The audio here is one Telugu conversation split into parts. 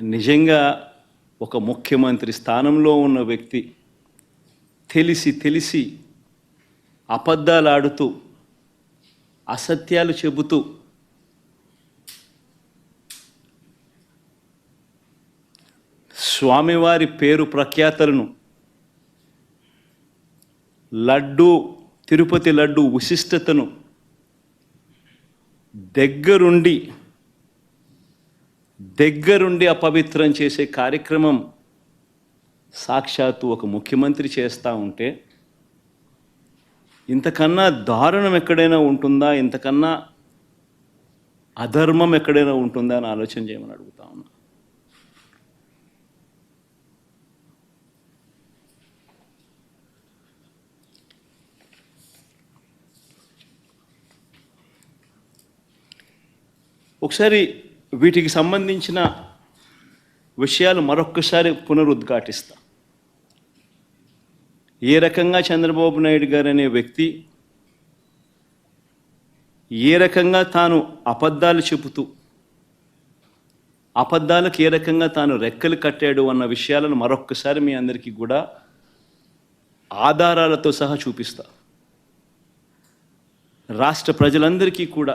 నిజంగా ఒక ముఖ్యమంత్రి స్థానంలో ఉన్న వ్యక్తి తెలిసి తెలిసి అబద్ధాలు ఆడుతూ అసత్యాలు చెబుతూ స్వామివారి పేరు ప్రఖ్యాతలను లడ్డు తిరుపతి లడ్డు విశిష్టతను దగ్గరుండి దగ్గరుండి అపవిత్రం చేసే కార్యక్రమం సాక్షాత్తు ఒక ముఖ్యమంత్రి చేస్తూ ఉంటే ఇంతకన్నా దారుణం ఎక్కడైనా ఉంటుందా? ఇంతకన్నా అధర్మం ఎక్కడైనా ఉంటుందా అని ఆలోచన చేయమని అడుగుతా ఉన్నా. ఒకసారి వీటికి సంబంధించిన విషయాలు మరొక్కసారి పునరుద్ఘాటిస్తా. ఏ రకంగా చంద్రబాబు నాయుడు గారు అనే వ్యక్తి ఏ రకంగా తాను అబద్ధాలు చెబుతూ అబద్ధాలకు ఏ రకంగా తాను రెక్కలు కట్టాడు అన్న విషయాలను మరొక్కసారి మీ అందరికీ కూడా ఆధారాలతో సహా చూపిస్తా. రాష్ట్ర ప్రజలందరికీ కూడా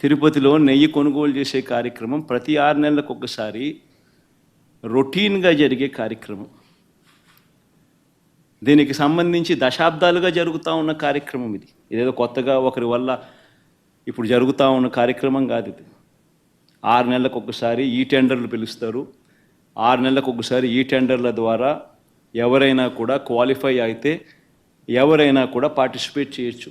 తిరుపతిలో నెయ్యి కొనుగోలు చేసే కార్యక్రమం ప్రతి ఆరు నెలలకు ఒకసారి రొటీన్గా జరిగే కార్యక్రమం. దీనికి సంబంధించి దశాబ్దాలుగా జరుగుతూ ఉన్న కార్యక్రమం ఇది. ఇదేదో కొత్తగా ఒకరి వల్ల ఇప్పుడు జరుగుతూ ఉన్న కార్యక్రమం కాదు ఇది. ఆరు నెలలకు ఒకసారి ఈ టెండర్లు పిలుస్తారు. ఆరు నెలలకు ఒకసారి ఈ టెండర్ల ద్వారా ఎవరైనా కూడా క్వాలిఫై అయితే ఎవరైనా కూడా పార్టిసిపేట్ చేయొచ్చు.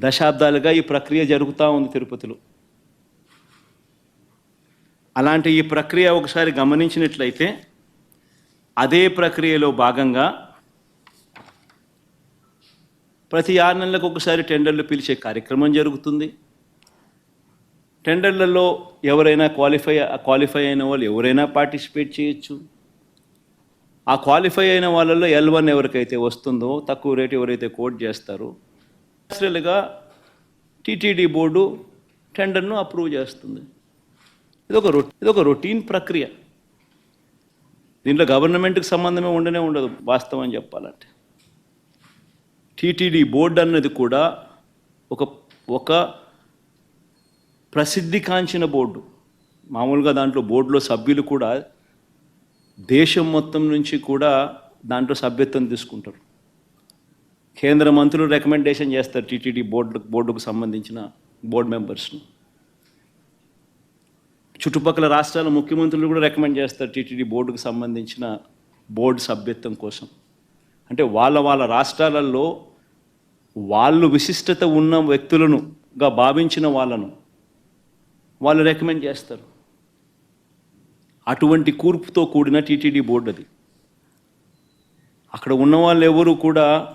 దశాబ్దాలుగా ఈ ప్రక్రియ జరుగుతూ ఉంది తిరుపతిలో. అలాంటి ఈ ప్రక్రియ ఒకసారి గమనించినట్లయితే అదే ప్రక్రియలో భాగంగా ప్రతి ఆరు నెలలకు ఒకసారి టెండర్లు పిలిచే కార్యక్రమం జరుగుతుంది. టెండర్లలో ఎవరైనా క్వాలిఫై క్వాలిఫై అయిన వాళ్ళు ఎవరైనా పార్టిసిపేట్ చేయొచ్చు. ఆ క్వాలిఫై అయిన వాళ్ళల్లో ఎల్ వన్ ఎవరికైతే వస్తుందో తక్కువ రేటు ఎవరైతే కోట్ చేస్తారో నేచురల్గా టీటీడీ బోర్డు టెండర్ను అప్రూవ్ చేస్తుంది. ఇది ఒక రొ ఇదొక రొటీన్ ప్రక్రియ. దీంట్లో గవర్నమెంట్కి సంబంధమే ఉండనే ఉండదు వాస్తవం చెప్పాలంటే. టీటీడీ బోర్డు అన్నది కూడా ఒక ఒక ప్రసిద్ధి కాంచిన బోర్డు. మామూలుగా దాంట్లో బోర్డులో సభ్యులు కూడా దేశం మొత్తం నుంచి కూడా దాంట్లో సభ్యత్వం తీసుకుంటారు. కేంద్ర మంత్రులు రికమెండేషన్ చేస్తారు టీటీడీ బోర్డు బోర్డుకు సంబంధించిన బోర్డు మెంబర్స్ను. చుట్టుపక్కల రాష్ట్రాల ముఖ్యమంత్రులు కూడా రికమెండ్ చేస్తారు టీటీడీ బోర్డుకు సంబంధించిన బోర్డు సభ్యత్వం కోసం. అంటే వాళ్ళ వాళ్ళ రాష్ట్రాలలో వాళ్ళు విశిష్టత ఉన్న వ్యక్తులనుగా భావించిన వాళ్ళను వాళ్ళు రికమెండ్ చేస్తారు. అటువంటి కూర్పుతో కూడిన టీటీడీ బోర్డు అది. అక్కడ ఉన్న వాళ్ళు ఎవరు కూడా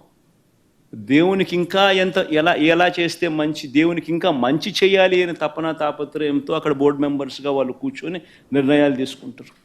దేవునికి ఇంకా ఎంత ఎలా ఎలా చేస్తే మంచి దేవునికి ఇంకా మంచి చేయాలి అని తపన తాపత్రయంతో అక్కడ బోర్డు మెంబర్స్గా వాళ్ళు కూర్చొని నిర్ణయాలు తీసుకుంటారు.